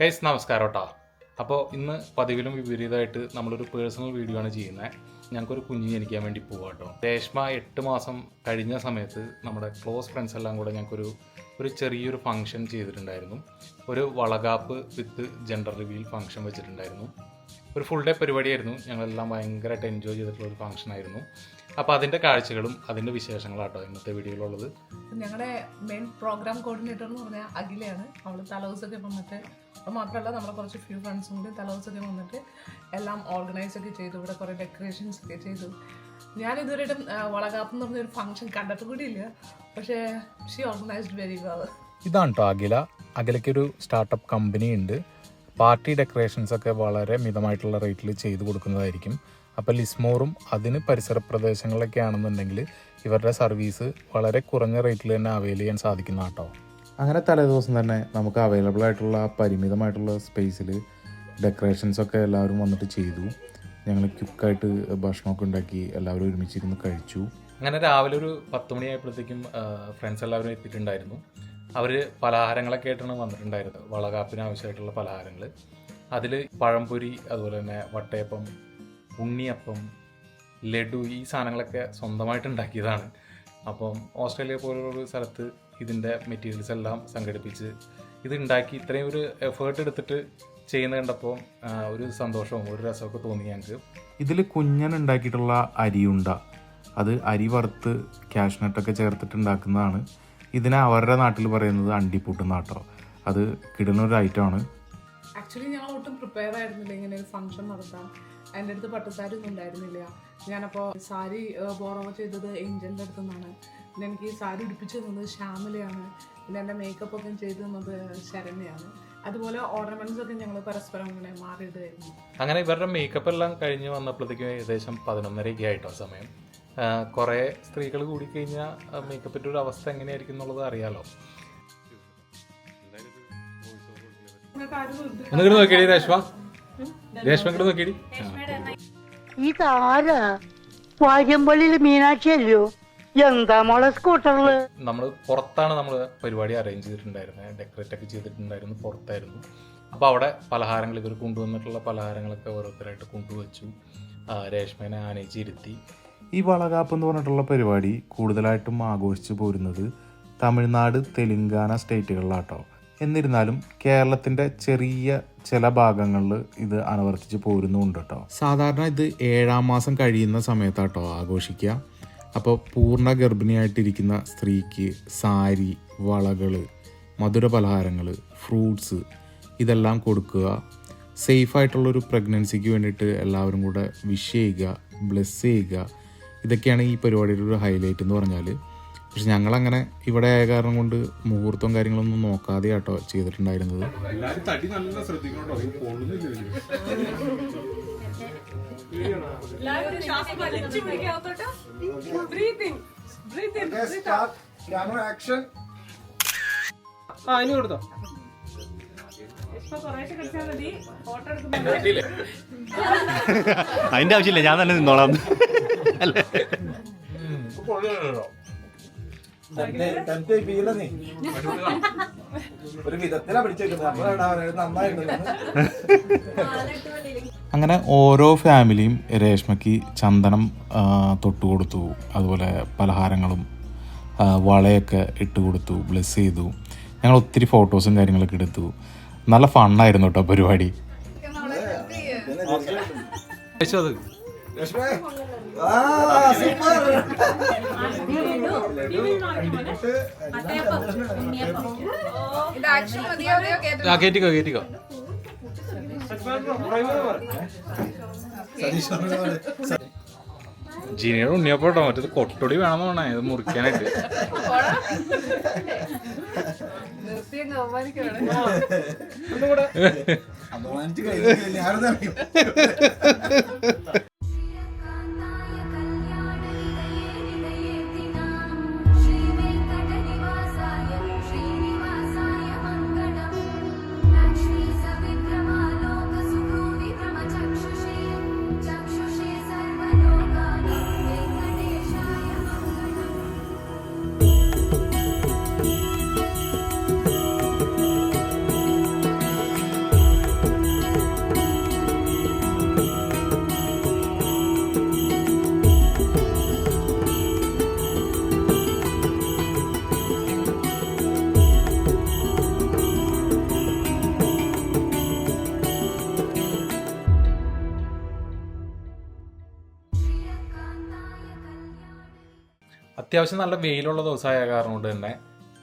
Guys നമസ്കാരം കേട്ടോ അപ്പോൾ ഇന്ന് പതിവിലും വിപരീതമായിട്ട് നമ്മളൊരു പേഴ്സണൽ വീഡിയോ ആണ് ചെയ്യുന്നത് ഞങ്ങൾക്കൊരു കുഞ്ഞു ജനിക്കാൻ വേണ്ടി പോവാം കേട്ടോ രേഷ്മ എട്ട് മാസം കഴിഞ്ഞ സമയത്ത് നമ്മുടെ ക്ലോസ് ഫ്രണ്ട്സ് എല്ലാം കൂടെ ഞങ്ങൾക്കൊരു ഒരു ചെറിയൊരു ഫംഗ്ഷൻ ചെയ്തിട്ടുണ്ടായിരുന്നു. ഒരു Valakappu with gender reveal function വെച്ചിട്ടുണ്ടായിരുന്നു. ഒരു ഫുൾ ഡേ പരിപാടിയായിരുന്നു. ഞങ്ങളെല്ലാം ഭയങ്കരമായിട്ട് എൻജോയ് ചെയ്തിട്ടുള്ള ഒരു ഫംഗ്ഷൻ ആയിരുന്നു. അപ്പോൾ അതിന്റെ കാഴ്ചകളും അതിന്റെ വിശേഷങ്ങളാട്ടോ ഇന്നത്തെ വീഡിയോയിലുള്ളത്. ഞങ്ങളുടെ മെയിൻ പ്രോഗ്രാം കോർഡിനേറ്റർ എന്ന് പറഞ്ഞാൽ അഖിലയാണ്. അവൾ തലേദിവസമൊക്കെ വന്നിട്ട് അപ്പോൾ മാത്രമല്ല നമ്മുടെ കുറച്ച് ഫ്യൂ ഫ്രണ്ട്സും കൂടി തലേദിവസമൊക്കെ വന്നിട്ട് എല്ലാം ഓർഗനൈസ് ഒക്കെ ചെയ്തു. ഇവിടെ കുറേ ഡെക്കറേഷൻസ് ഒക്കെ ചെയ്തു. ഞാൻ ഇതുവരെയായിട്ടും ആ, വളകാപ്പ് എന്ന് പറഞ്ഞൊരു ഫംഗ്ഷൻ കണ്ടിട്ട് കൂടിയില്ല പക്ഷേ ഷീ ഓർഗനൈസ്ഡ് വെരി വെൽ ഇതാണ് കേട്ടോ അഖില. അഖിലയ്ക്കൊരു സ്റ്റാർട്ടപ്പ് കമ്പനി ഉണ്ട്. പാർട്ടി ഡെക്കറേഷൻസ് ഒക്കെ വളരെ മിതമായിട്ടുള്ള റേറ്റിൽ ചെയ്തു കൊടുക്കുന്നതായിരിക്കും. അപ്പോൾ ലിസ്മോറും അതിന് പരിസര പ്രദേശങ്ങളിലൊക്കെ ആണെന്നുണ്ടെങ്കിൽ ഇവരുടെ സർവീസ് വളരെ കുറഞ്ഞ റേറ്റിൽ തന്നെ അവൈൽ ചെയ്യാൻ സാധിക്കുന്ന കേട്ടോ അങ്ങനെ തലേദിവസം തന്നെ നമുക്ക് അവൈലബിൾ ആയിട്ടുള്ള പരിമിതമായിട്ടുള്ള സ്പേസിൽ ഡെക്കറേഷൻസ് ഒക്കെ എല്ലാവരും വന്നിട്ട് ചെയ്തു. ഞങ്ങൾ ക്യുക്കായിട്ട് ഭക്ഷണമൊക്കെ ഉണ്ടാക്കി എല്ലാവരും ഒരുമിച്ചിരുന്ന് കഴിച്ചു. അങ്ങനെ രാവിലെ ഒരു പത്ത് മണിയായപ്പോഴത്തേക്കും ഫ്രണ്ട്സ് എല്ലാവരും എത്തിയിട്ടുണ്ടായിരുന്നു. അവർ പലഹാരങ്ങളൊക്കെ ആയിട്ടാണ് വന്നിട്ടുണ്ടായിരുന്നത്. വളകാപ്പിന് ആവശ്യമായിട്ടുള്ള പലഹാരങ്ങൾ അതിൽ പഴംപൊരി അതുപോലെ തന്നെ വട്ടയപ്പം ഉണ്ണിയപ്പം ലഡു ഈ സാധനങ്ങളൊക്കെ സ്വന്തമായിട്ട് ഉണ്ടാക്കിയതാണ്. അപ്പം ഓസ്ട്രേലിയ പോലുള്ള സ്ഥലത്ത് ഇതിന്റെ മെറ്റീരിയൽസ് എല്ലാം സംഘടിപ്പിച്ച് ഇത് ഉണ്ടാക്കി ഇത്രയും ഒരു എഫേർട്ട് എടുത്തിട്ട് ചെയ്യുന്ന കണ്ടപ്പോൾ ഒരു സന്തോഷവും ഒരു രസമൊക്കെ തോന്നി ഞങ്ങൾക്ക്. ഇതിൽ കുഞ്ഞൻ ഉണ്ടാക്കിയിട്ടുള്ള അരിയുണ്ട. അത് അരി വറുത്ത് കാഷ്നട്ടൊക്കെ ചേർത്തിട്ട് ഉണ്ടാക്കുന്നതാണ്. ഇതിനെ അവരുടെ നാട്ടിൽ പറയുന്നത് അണ്ടിപ്പൂട്ടുന്ന കേട്ടോ അത് കിടുന്നൊരു ഐറ്റമാണ് ആക്ച്വലി ഞങ്ങൾ ഒട്ടും പ്രിപ്പയർ ആയിരുന്നില്ല ഇങ്ങനെ ഒരു ഫംഗ്ഷൻ നടത്താൻ. എന്റെ അടുത്ത് പട്ടുസാരി ഒന്നും ഉണ്ടായിരുന്നില്ല. ഞാനപ്പോൾ സാരി ബോറോവ ചെയ്തത് ഏഞ്ചലിന്റെ അടുത്തു നിന്നാണ് പിന്നെ എനിക്ക് ഈ സാരി ഉടുപ്പിച്ച് തന്നത് ശ്യാമിലയാണ്. പിന്നെ എന്റെ മേക്കപ്പ് ഒക്കെ ചെയ്തു തന്നത് ശരണ്യാണ്. അതുപോലെ ഓർണമെന്റ്സ് ഒക്കെ ഞങ്ങൾ പരസ്പരം ഇങ്ങനെ മാറിയിടുമായിരുന്നു അങ്ങനെ ഇവരുടെ മേക്കപ്പ് എല്ലാം കഴിഞ്ഞ് വന്നപ്പോഴത്തേക്കും ഏകദേശം പതിനൊന്നരയൊക്കെ ആയിട്ടോ സമയം. കുറേ സ്ത്രീകൾ കൂടിക്കഴിഞ്ഞാൽ മേക്കപ്പിന്റെ ഒരു അവസ്ഥ എങ്ങനെയായിരിക്കും എന്നുള്ളത് അറിയാലോ. ഒന്നിങ്ങോട്ട് നോക്കിയടി രേഷ്മ. രേഷ്മ ഇങ്ങോട്ട് നോക്കിയടി. ഇതാരാ വാര്യമ്പള്ളിയിൽ മീനാക്ഷി അല്ലയോ? എന്താ മോളെ സ്കൂട്ടറിൽ? നമ്മൾ പുറത്താണ് നമ്മൾ പരിപാടി അറേഞ്ച് ചെയ്തിട്ടുണ്ടായിരുന്നത് ഡെക്കറേറ്റ് ഒക്കെ ചെയ്തിട്ടുണ്ടായിരുന്നു പുറത്തായിരുന്നു. അപ്പോൾ അവിടെ പലഹാരങ്ങൾ ഇവർ കൊണ്ടുവന്നിട്ടുള്ള പലഹാരങ്ങളൊക്കെ ഓരോരുത്തരായിട്ട് കൊണ്ടുവച്ചു. ആ, രേഷ്മേനെ ആനയിച്ചിരുത്തി. ഈ വളകാപ്പ് എന്ന് പറഞ്ഞിട്ടുള്ള പരിപാടി കൂടുതലായിട്ടും ആഘോഷിച്ചു പോരുന്നത് തമിഴ്നാട് തെലുങ്കാന സ്റ്റേറ്റുകളിലാട്ടോ എന്നിരുന്നാലും കേരളത്തിന്റെ ചെറിയ ചില ഭാഗങ്ങളിൽ ഇത് അനുവർത്തിച്ച് പോരുന്നുണ്ട് കേട്ടോ. സാധാരണ ഇത് ഏഴാം മാസം കഴിയുന്ന സമയത്താട്ടോ ആഘോഷിക്കുക. അപ്പോൾ പൂർണ ഗർഭിണിയായിട്ടിരിക്കുന്ന സ്ത്രീക്ക് സാരി വളകൾ മധുര പലഹാരങ്ങൾ ഫ്രൂട്ട്സ് ഇതെല്ലാം കൊടുക്കുക. സേഫായിട്ടുള്ളൊരു പ്രഗ്നൻസിക്ക് വേണ്ടിയിട്ട് എല്ലാവരും കൂടെ വിഷ് ചെയ്യുക ബ്ലെസ് ചെയ്യുക. ഇതൊക്കെയാണ് ഈ പരിപാടിയുടെ ഒരു ഹൈലൈറ്റ് എന്ന് പറഞ്ഞാൽ പക്ഷെ ഞങ്ങളങ്ങനെ ഇവിടെ ആയ കാരണം കൊണ്ട് മുഹൂർത്തവും കാര്യങ്ങളൊന്നും നോക്കാതെ കേട്ടോ ചെയ്തിട്ടുണ്ടായിരുന്നത്. ആ ഇനി കൊടുത്തോ. അതിന്റെ ആവശ്യമില്ല ഞാൻ തന്നെ നിന്നോളാം. അല്ലേ ഒരു വിധത്തിലാ പിടിച്ചേക്കുന്നത്. അപ്പോഴാണ് നന്നായിട്ടുണ്ട്. അങ്ങനെ ഓരോ ഫാമിലിയും രേഷ്മയ്ക്ക് ചന്ദനം ആ, തൊട്ട് കൊടുത്തു അതുപോലെ പലഹാരങ്ങളും വളയൊക്കെ ഇട്ട് കൊടുത്തു ബ്ലെസ് ചെയ്തു. ഞങ്ങൾ ഒത്തിരി ഫോട്ടോസും കാര്യങ്ങളൊക്കെ എടുത്തു. നല്ല ഫണ്ണായിരുന്നു കേട്ടോ പരിപാടി. അത് ആ കയറ്റിക്കോ കയറ്റിക്കോ ജീനിയുടെ ഉണ്ണിയപ്പോട്ടോ മറ്റേത് കൊട്ടൊടി വേണം പറഞ്ഞാൽ ഇത് മുറിക്കാനായിട്ട്. അപമാനിച്ചു കഴിഞ്ഞാൽ അത്യാവശ്യം നല്ല വെയിലുള്ള ദിവസമായ കാരണം കൊണ്ട് തന്നെ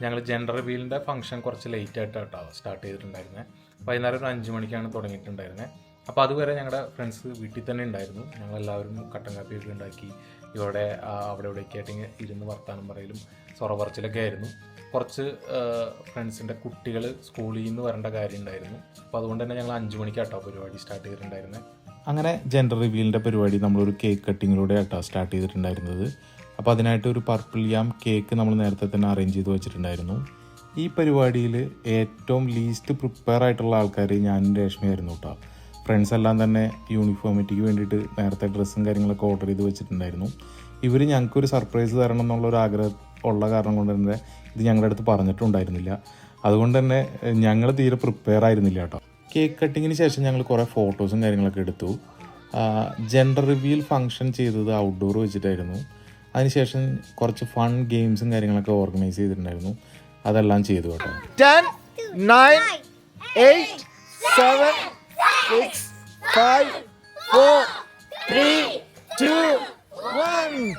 ഞങ്ങൾ ജെൻഡർ റിവീലിന്റെ ഫംഗ്ഷൻ കുറച്ച് ലേറ്റ് ആയിട്ട് കേട്ടോ സ്റ്റാർട്ട് ചെയ്തിട്ടുണ്ടായിരുന്നത് വൈകുന്നേരം ഒരു അഞ്ച് മണിക്കാണ് തുടങ്ങിയിട്ടുണ്ടായിരുന്നത് അപ്പോൾ അതുവരെ ഞങ്ങളുടെ ഫ്രണ്ട്സ് വീട്ടിൽ തന്നെ ഉണ്ടായിരുന്നു. ഞങ്ങളെല്ലാവരും കട്ടൻ കാപ്പിയൊക്കെ ഉണ്ടാക്കി ഇവിടെ അവിടെ ഇവിടെയൊക്കെ ആയിട്ട് ഇരുന്ന് വർത്താനം പറയലും സൊറ പറച്ചിലൊക്കെ ആയിരുന്നു. കുറച്ച് ഫ്രണ്ട്സിന്റെ കുട്ടികൾ സ്കൂളിൽ നിന്ന് വരേണ്ട കാര്യം ഉണ്ടായിരുന്നു. അപ്പോൾ അതുകൊണ്ട് തന്നെ ഞങ്ങൾ അഞ്ച് മണിക്കാട്ടോ പരിപാടി സ്റ്റാർട്ട് ചെയ്തിട്ടുണ്ടായിരുന്നത് അങ്ങനെ ജെൻഡർ റിവീലിന്റെ പരിപാടി നമ്മളൊരു കേക്ക് കട്ടിങ്ങിലൂടെ ആട്ടോ സ്റ്റാർട്ട് ചെയ്തിട്ടുണ്ടായിരുന്നത്. അപ്പോൾ അതിനായിട്ട് ഒരു പർപ്പിൾ യാം കേക്ക് നമ്മൾ നേരത്തെ തന്നെ അറേഞ്ച് ചെയ്ത് വെച്ചിട്ടുണ്ടായിരുന്നു. ഈ പരിപാടിയിൽ ഏറ്റവും ലീസ്റ്റ് പ്രിപ്പയർ ആയിട്ടുള്ള ആൾക്കാർ ഞാനും രേഷ്മയായിരുന്നു കേട്ടോ ഫ്രണ്ട്സ് എല്ലാം തന്നെ യൂണിഫോമിറ്റിക്ക് വേണ്ടിയിട്ട് നേരത്തെ ഡ്രസ്സും കാര്യങ്ങളൊക്കെ ഓർഡർ ചെയ്ത് വെച്ചിട്ടുണ്ടായിരുന്നു. ഇവർ ഞങ്ങൾക്കൊരു സർപ്രൈസ് തരണം എന്നുള്ള ഒരു ആഗ്രഹം ഉള്ള കാരണം കൊണ്ട് തന്നെ ഇത് ഞങ്ങളുടെ അടുത്ത് പറഞ്ഞിട്ടുണ്ടായിരുന്നില്ല. അതുകൊണ്ട് തന്നെ ഞങ്ങൾ തീരെ പ്രിപ്പയർ ആയിരുന്നില്ല കേട്ടോ കേക്ക് കട്ടിങ്ങിന് ശേഷം ഞങ്ങൾ കുറേ ഫോട്ടോസും കാര്യങ്ങളൊക്കെ എടുത്തു. ജെൻഡർ റിവ്യൂൽ ഫങ്ഷൻ ചെയ്തത് ഔട്ട്ഡോർ വെച്ചിട്ടായിരുന്നു. അതിനുശേഷം കുറച്ച് ഫൺ ഗെയിംസും കാര്യങ്ങളൊക്കെ ഓർഗനൈസ് ചെയ്തിട്ടുണ്ടായിരുന്നു. അതെല്ലാം ചെയ്തു കേട്ടോ. Ten nine eight seven six five four three two one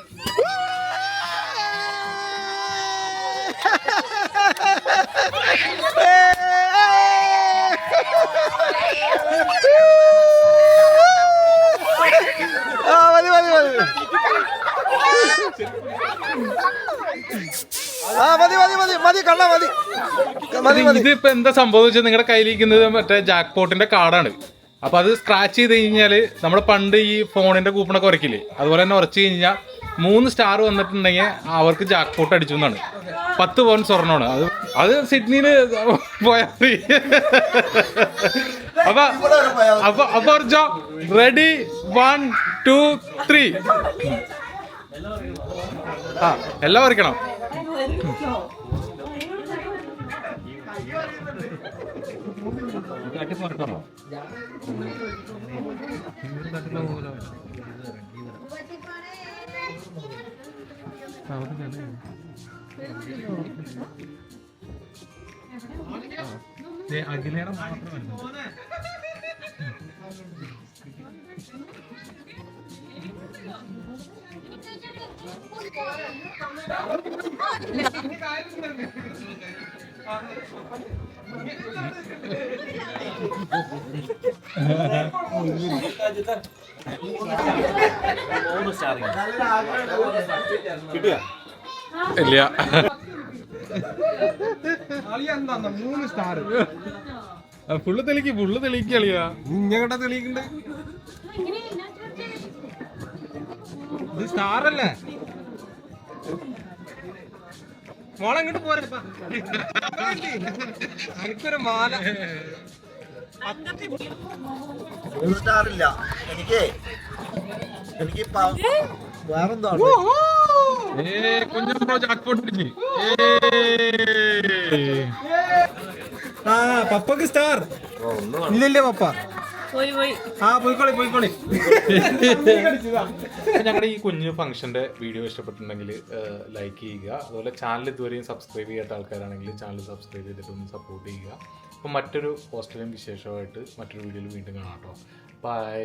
ആ ഇതിപ്പോ എന്താ സംഭവം വെച്ചാൽ നിങ്ങളുടെ കയ്യിലിരിക്കുന്നത് മറ്റേ ജാക്ക് പോട്ടിന്റെ കാർഡാണ് അപ്പൊ അത് സ്ക്രാച്ച് ചെയ്ത് കഴിഞ്ഞാൽ നമ്മുടെ പണ്ട് ഈ ഫോണിന്റെ കൂപ്പണൊക്കെ ഉറക്കില്ലേ അതുപോലെ തന്നെ ഉറച്ചു കഴിഞ്ഞാൽ മൂന്ന് സ്റ്റാർ വന്നിട്ടുണ്ടെങ്കിൽ അവർക്ക് ജാക്ക് പോട്ട് അടിച്ചു എന്നാണ്. പത്ത് പവൻ സ്വർണമാണ്. അത് അത് സിഡ്നിയിൽ പോയാൽ മതി. അപ്പൊ അപ്പൊ അപ്പൊ റെഡി വൺ ടു ത്രീ ആ എല്ലാം ഉറക്കണം അഖിലേടെ മാത്രമല്ല ഇല്ല. മൂന്ന് സ്റ്റാർ ഫുള്ള് തെളിക്ക് ഫുള്ള് തെളിക്കളിയാ ഞങ്ങളുടെ തെളിയിക്കണ്ട്? ഇത് സ്റ്റാർ അല്ലേ മോളെങ്ങോട്ട് പോരപ്പാ എനിക്കൊരു മാല. സ്റ്റാർ ഇല്ല എനിക്ക് എനിക്ക് വേറെന്താണ് വേറെന്തോ ഉണ്ട്. ഏ കുഞ്ഞം ബ്രോ ജാക്ക്പോട്ട് ആ പപ്പക്ക് സ്റ്റാർ ഇല്ലല്ലേ പപ്പ. ആ പോയിക്കോളി പോയിക്കോളി. ഞങ്ങളുടെ ഈ കുഞ്ഞു ഫംഗ്ഷന്റെ വീഡിയോ ഇഷ്ടപ്പെട്ടിട്ടുണ്ടെങ്കിൽ ലൈക്ക് ചെയ്യുക. അതുപോലെ ചാനൽ ഇതുവരെയും സബ്സ്ക്രൈബ് ചെയ്യാത്ത ആൾക്കാരാണെങ്കിൽ ചാനൽ സബ്സ്ക്രൈബ് ചെയ്തിട്ട് ഒന്ന് സപ്പോർട്ട് ചെയ്യുക. അപ്പം മറ്റൊരു ഓസ്ട്രേലിയൻ വിശേഷമായിട്ട് മറ്റൊരു വീഡിയോയിൽ വീണ്ടും കാണാം കേട്ടോ. ബൈ